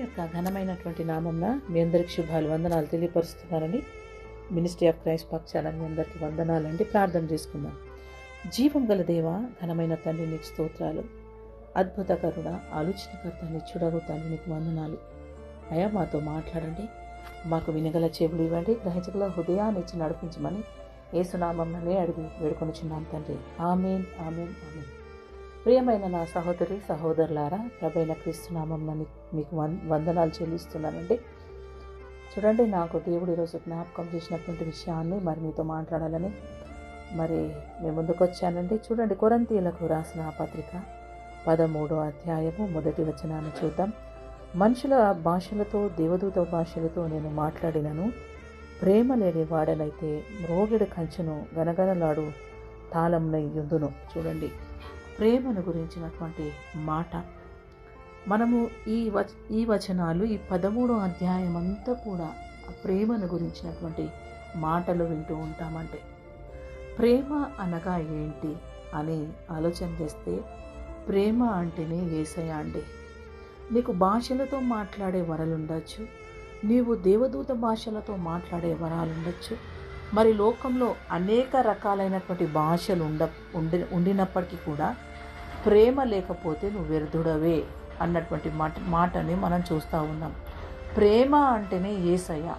యొక్క ఘనమైనటువంటి నామంన మీ అందరికి శుభాలు వందనాలు తెలియపరుస్తున్నారని మినిస్ట్రీ ఆఫ్ క్రైస్ట్ పక్షాన మీ అందరికీ వందనాలండి. ప్రార్థన చేసుకుందాం. జీవం గల దేవ ఘనమైన తండ్రి నీకు స్తోత్రాలు. అద్భుత కరుణ ఆలోచనకర్త నిచ్చుడగు తండ్రి నీకు వందనాలు. అయా మాతో మాట్లాడండి. మాకు వినగల చెవులు ఇవ్వండి. గ్రహించగల హృదయాన్ని ఇచ్చి నడిపించమని ఏసునామంలోనే అడిగి వేడుకొని వేడుకొనిచున్నాం తండ్రి. Amen amen amen. ప్రియమైన నా సహోదరి సహోదరులారా ప్రభైన క్రీస్తునామం మీకు వం వందనాలు చెల్లిస్తున్నానండి. చూడండి నాకు దేవుడు ఈరోజు జ్ఞాపకం చేసినటువంటి విషయాన్ని మరి మీతో మాట్లాడాలని మరి మేము ముందుకు వచ్చానండి. చూడండి కొరంతీయులకు రాసిన పత్రిక పదమూడో అధ్యాయము మొదటి వచనాన్ని చూద్దాం. మనుషుల భాషలతో దేవదూత భాషలతో నేను మాట్లాడినను. ప్రేమ లేని వాడనైతే రోగిడు కంచును గనగనలాడు తాళంనై యుందును చూడండి ప్రేమను గురించినటువంటి మాట. మనము ఈ వచ ఈ వచనాలు ఈ పదమూడో అధ్యాయం అంతా కూడా ప్రేమను గురించినటువంటి మాటలు వింటూ ఉంటామంటే ప్రేమ అనగా ఏంటి అని ఆలోచన చేస్తే ప్రేమ అంటేనే ఏసయ అండి. నీకు భాషలతో మాట్లాడే వరలుండొచ్చు నీవు దేవదూత భాషలతో మాట్లాడే వరాలు ఉండొచ్చు మరి లోకంలో అనేక రకాలైనటువంటి భాషలు ఉండ ఉండి ఉండినప్పటికీ కూడా ప్రేమ లేకపోతే నువ్వు వ్యర్థుడవే అన్నటువంటి మాట మాటని మనం చూస్తూ ఉన్నాం. ప్రేమ అంటేనే ఏసయ్య.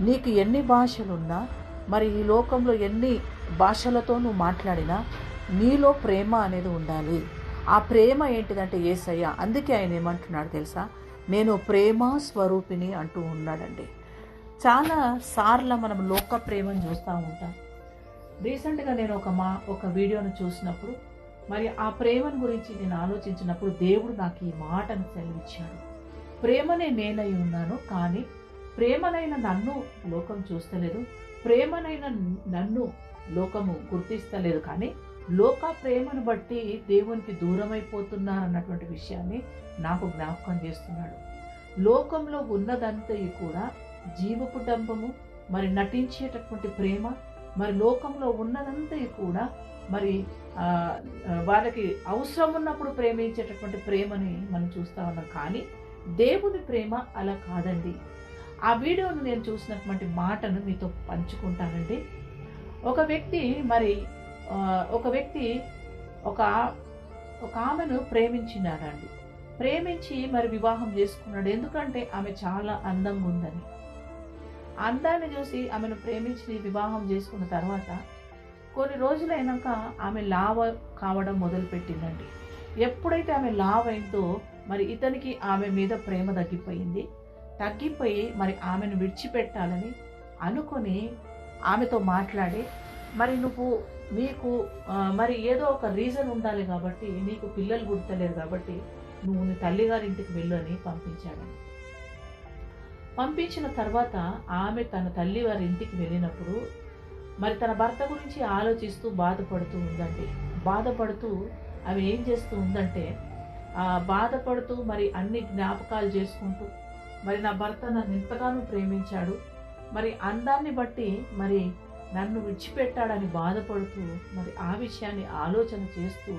నీకు ఎన్ని భాషలున్నా మరి ఈ లోకంలో ఎన్ని భాషలతో నువ్వు మాట్లాడినా నీలో ప్రేమ అనేది ఉండాలి. ఆ ప్రేమ ఏంటిదంటే ఏసయ్య. అందుకే ఆయన ఏమంటున్నాడు తెలుసా? నేను ప్రేమ స్వరూపిణి అంటూ ఉన్నాడండి. చాలా సార్లు మనం లోక ప్రేమను చూస్తూ ఉంటాం. రీసెంట్గా నేను ఒక మా ఒక వీడియోను చూసినప్పుడు మరి ఆ ప్రేమను గురించి నేను ఆలోచించినప్పుడు దేవుడు నాకు ఈ మాటను సెలవిచ్చాడు. ప్రేమనే నేనై ఉన్నాను కానీ ప్రేమనైన నన్ను లోకం చూస్తలేదు. ప్రేమనైన నన్ను లోకము గుర్తిస్తలేదు కానీ లోక ప్రేమను బట్టి దేవునికి దూరమైపోతున్నారన్నటువంటి విషయాన్ని నాకు జ్ఞాపకం చేస్తున్నాడు. లోకంలో ఉన్నదంతయు కూడా జీవపు డంబము మరి నటించేటటువంటి ప్రేమ మరి లోకంలో ఉన్నదంతయు కూడా మరి వాళ్ళకి అవసరం ఉన్నప్పుడు ప్రేమించేటటువంటి ప్రేమని మనం చూస్తూ ఉన్నాం. కానీ దేవుని ప్రేమ అలా కాదండి. ఆ వీడియోను నేను చూసినటువంటి మాటను మీతో పంచుకుంటానండి. ఒక వ్యక్తి మరి ఒక వ్యక్తి ఒక ఒక ఆమెను ప్రేమించినాడండి. ప్రేమించి మరి వివాహం చేసుకున్నాడు. ఎందుకంటే ఆమె చాలా అందంగా ఉందని. అందాన్ని చూసి ఆమెను ప్రేమించి వివాహం చేసుకున్న తర్వాత కొన్ని రోజులైనాక ఆమె లావ కావడం మొదలుపెట్టిందండి. ఎప్పుడైతే ఆమె లావ్ అయిందో మరి ఇతనికి ఆమె మీద ప్రేమ తగ్గిపోయింది. తగ్గిపోయి మరి ఆమెను విడిచిపెట్టాలని అనుకొని ఆమెతో మాట్లాడి మరి నువ్వు నీకు మరి ఏదో ఒక రీజన్ ఉండాలి కాబట్టి నీకు పిల్లలు గుర్తలేరు కాబట్టి నువ్వు నీ తల్లిగారి ఇంటికి వెళ్ళు అని పంపించాడండి. పంపించిన తర్వాత ఆమె తన తల్లి వారి ఇంటికి వెళ్ళినప్పుడు మరి తన భర్త గురించి ఆలోచిస్తూ బాధపడుతూ ఉందండి. బాధపడుతూ ఆమె ఏం చేస్తూ ఉందంటే బాధపడుతూ మరి అన్ని జ్ఞాపకాలు చేసుకుంటూ మరి నా భర్త నన్ను ఎంతగానో ప్రేమించాడు. మరి అందాన్ని బట్టి మరి నన్ను విడిచిపెట్టాడని బాధపడుతూ మరి ఆ విషయాన్ని ఆలోచన చేస్తూ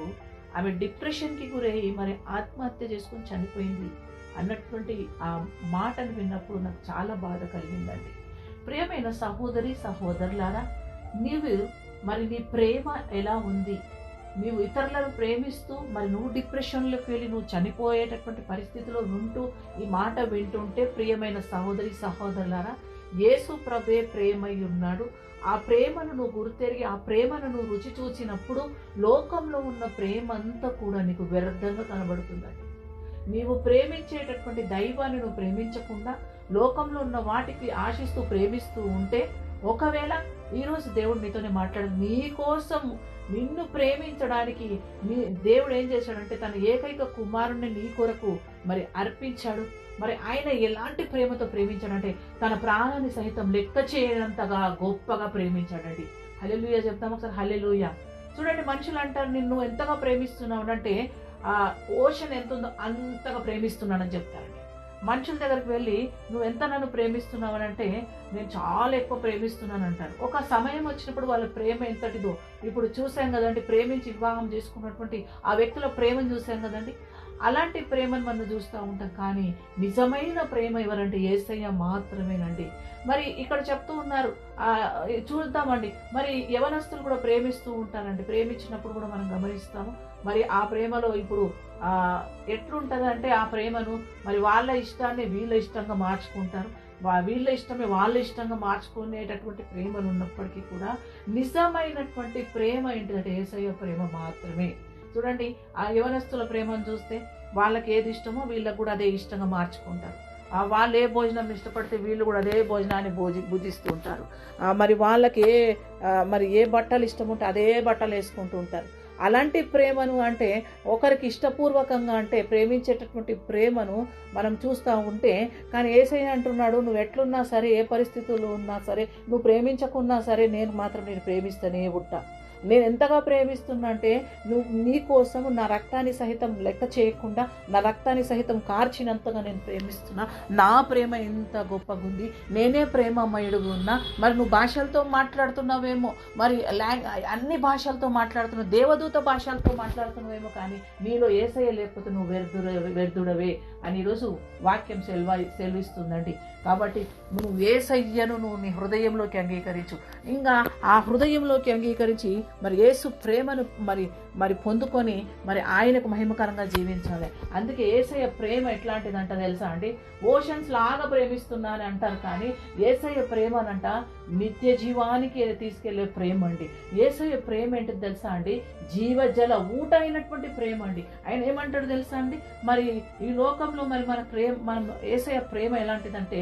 ఆమె డిప్రెషన్కి గురయ్యి మరి ఆత్మహత్య చేసుకొని చనిపోయింది అన్నటువంటి ఆ మాటను విన్నప్పుడు నాకు చాలా బాధ కలిగిందండి. ప్రియమైన సహోదరి సహోదరులారా నీవు మరి నీ ప్రేమ ఎలా ఉంది? నీవు ఇతరులను ప్రేమిస్తూ మరి నువ్వు డిప్రెషన్లోకి వెళ్ళి నువ్వు చనిపోయేటటువంటి పరిస్థితిలో ఉంటూ ఈ మాట వింటుంటే ప్రియమైన సహోదరి సహోదరులారా యేసు ప్రభే ప్రేమై ఉన్నాడు. ఆ ప్రేమను నువ్వు గుర్తెరిగి ఆ ప్రేమను నువ్వు రుచి చూచినప్పుడు లోకంలో ఉన్న ప్రేమ అంతా కూడా నీకు వ్యర్థంగా కనబడుతుందండి. నీవు ప్రేమించేటటువంటి దైవాన్ని నువ్వు ప్రేమించకుండా లోకంలో ఉన్న వాటికి ఆశిస్తూ ప్రేమిస్తూ ఉంటే ఒకవేళ ఈరోజు దేవుడు నీతోనే మాట్లాడు మీకోసం నిన్ను ప్రేమించడానికి నీ దేవుడు ఏం చేశాడంటే తన ఏకైక కుమారుణ్ణి నీ కొరకు మరి అర్పించాడు. మరి ఆయన ఎలాంటి ప్రేమతో ప్రేమించాడంటే తన ప్రాణాన్ని సహితం లెక్క చేయనంతగా గొప్పగా ప్రేమించాడండి. హలెలుయ చెప్తాం ఒకసారి హలెలుయ చూడండి మనుషులు అంటారు నిన్ను ఎంతగా ప్రేమిస్తున్నావు? అంటే ఆ ఓషన్ ఎంత ఉందో అంతగా ప్రేమిస్తున్నానని చెప్తారండి. మనుషుల దగ్గరికి వెళ్ళి నువ్వు ఎంత నన్ను ప్రేమిస్తున్నావు అని అంటే నేను చాలా ఎక్కువ ప్రేమిస్తున్నాను అంటారు ఒక సమయం వచ్చినప్పుడు వాళ్ళ ప్రేమ ఎంతటిదో ఇప్పుడు చూసాం కదండి ప్రేమించి వివాహం చేసుకున్నటువంటి ఆ వ్యక్తుల ప్రేమను చూసాం కదండి. అలాంటి ప్రేమను మనం చూస్తూ ఉంటాం కానీ నిజమైన ప్రేమ ఎవరంటే ఏసయ్య మాత్రమేనండి. మరి ఇక్కడ చెప్తూ ఉన్నారు చూద్దామండి. మరి యవనస్తులు కూడా ప్రేమిస్తూ ఉంటారండి. ప్రేమించినప్పుడు కూడా మనం గమనిస్తాము మరి ఆ ప్రేమలో ఇప్పుడు ఎట్లుంటుందంటే ఆ ప్రేమను మరి వాళ్ళ ఇష్టాన్ని వీళ్ళ ఇష్టంగా మార్చుకుంటారు. వీళ్ళ ఇష్టమే వాళ్ళ ఇష్టంగా మార్చుకునేటటువంటి ప్రేమలు ఉన్నప్పటికీ కూడా నిజమైనటువంటి ప్రేమ ఏంటిదంటే ఏసయ్య ప్రేమ మాత్రమే. చూడండి ఆ యవనస్తుల ప్రేమను చూస్తే వాళ్ళకి ఏది ఇష్టమో వీళ్ళకు కూడా అదే ఇష్టంగా మార్చుకుంటారు. ఆ వాళ్ళు ఏ భోజనం ఇష్టపడితే వీళ్ళు కూడా అదే భోజనాన్ని భోజి భుజిస్తూ ఉంటారు. మరి వాళ్ళకి ఏ మరి ఏ బట్టలు ఇష్టం ఉంటే అదే బట్టలు వేసుకుంటూ ఉంటారు. అలాంటి ప్రేమను అంటే ఒకరికి ఇష్టపూర్వకంగా అంటే ప్రేమించేటటువంటి ప్రేమను మనం చూస్తూ ఉంటే కానీ ఏసై అంటున్నాడు నువ్వు ఎట్లున్నా సరే ఏ పరిస్థితుల్లో ఉన్నా సరే నువ్వు ప్రేమించకున్నా సరే నేను మాత్రం నేను ప్రేమిస్తూనే ఉంటా. నేను ఎంతగా ప్రేమిస్తున్నా అంటే నువ్వు నీ కోసం నా రక్తాన్ని సహితం లెక్క చేయకుండా నా రక్తాన్ని సహితం కార్చినంతగా నేను ప్రేమిస్తున్నా. నా ప్రేమ ఎంత గొప్పగా ఉంది నేనే ప్రేమమయుడుగా ఉన్నా. మరి నువ్వు భాషలతో మాట్లాడుతున్నావేమో. మరి లాంగ్ అన్ని భాషలతో మాట్లాడుతున్నావు. దేవదూత భాషలతో మాట్లాడుతున్నావేమో కానీ నీలో ఏసయ్య లేకపోతే నువ్వు వ్యర్థుడ వ్యర్థుడవే అని ఈరోజు వాక్యం సెల్వ సెలవిస్తుందండి. కాబట్టి నువ్వు ఏసయ్యను నువ్వు నీ హృదయంలోకి అంగీకరించు. ఇంకా ఆ హృదయంలోకి అంగీకరించి మరి యేసు ప్రేమను మరి మరి పొందుకొని మరి ఆయనకు మహిమకరంగా జీవించాలి. అందుకే ఏసయ్య ప్రేమ ఎట్లాంటిదంట తెలుసా అండి? ఓషన్స్ లాగా ప్రేమిస్తున్నాను అంటారు కానీ ఏసయ్య ప్రేమ అనంట నిత్య జీవానికి తీసుకెళ్ళే ప్రేమ అండి ఏసయ్య ప్రేమ ఏంటిది తెలుసా అండి? జీవజల ఊట అయినటువంటి ప్రేమ అండి. ఆయన ఏమంటాడు తెలుసా అండి? మరి ఈ లోకంలో మరి మన ప్రేమ మనం ఏసయ్య ప్రేమ ఎలాంటిదంటే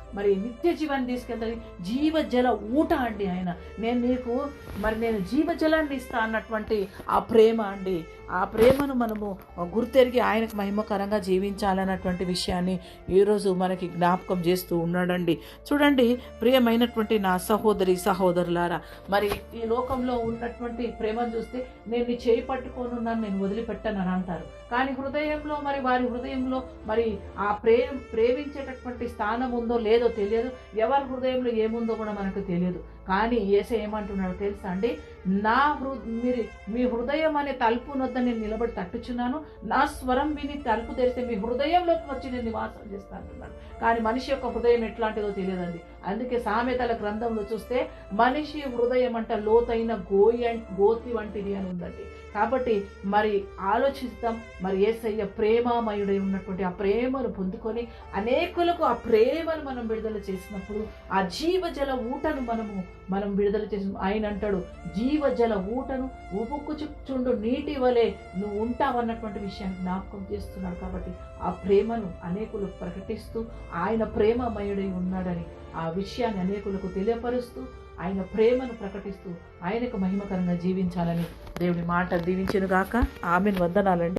మరి నిత్య జీవాన్ని తీసుకెళ్తాడు జీవజల ఊట అండి ఆయన. నేను నీకు మరి నేను జీవజలాన్ని ఇస్తా అన్నటువంటి ఆ ప్రేమ అండి. ఆ ప్రేమను మనము గుర్తెరిగి ఆయనకు మహిమకరంగా జీవించాలన్నటువంటి విషయాన్ని ఈరోజు మనకి జ్ఞాపకం చేస్తూ ఉన్నాడండి. చూడండి ప్రియమైనటువంటి నా సహోదరి సహోదరులారా మరి ఈ లోకంలో ఉన్నటువంటి ప్రేమను చూస్తే నేను నీ చేయి పట్టుకోనున్నాను నేను వదిలిపెట్టానని అంటారు. కానీ హృదయంలో మరి వారి హృదయంలో మరి ఆ ప్రేమ ప్రేమించేటటువంటి స్థానం ఉందో లేదో తెలియదు ఎవరి హృదయంలో ఏముందో కూడా మనకు తెలియదు. కానీ ఏసే ఏమంటున్నాడు తెలుసా అండి? నా హృ మీరు మీ హృదయం అనే తలుపు నొద్ద నేను నిలబడి తట్టుచున్నాను నా స్వరం విని తలుపు తెరిస్తే మీ హృదయంలోకి వచ్చి నేను నివాసం చేస్తా అంటున్నాను కానీ మనిషి యొక్క హృదయం ఎట్లాంటిదో తెలియదండి. అందుకే సామెతల గ్రంథంలో చూస్తే మనిషి హృదయం అంట లోతైన గోయి అం- గోతి వంటిది అని ఉందండి. కాబట్టి మరి ఆలోచిస్తాం మరి ఏసయ్య ప్రేమామయుడై ఉన్నటువంటి ఆ ప్రేమను పొందుకొని అనేకులకు ఆ ప్రేమను మనం విడుదల చేసినప్పుడు ఆ జీవజల ఊటను మనము మనం విడుదల చేసి. ఆయన అంటాడు జీవజల ఊటను ఉపుక్కుచుండు నీటి వలె నువ్వు ఉంటావన్నటువంటి విషయాన్ని జ్ఞాపకం చేస్తున్నాడు కాబట్టి ఆ ప్రేమను అనేకులు ప్రకటిస్తూ ఆయన ప్రేమమయుడై ఉన్నాడని ఆ విషయాన్ని అనేకులకు తెలియపరుస్తూ ఆయన ప్రేమను ప్రకటిస్తూ ఆయనకు మహిమకరంగా జీవించాలని దేవుడి మాట దీవించెను గాక ఆమెను. వందనాలండి.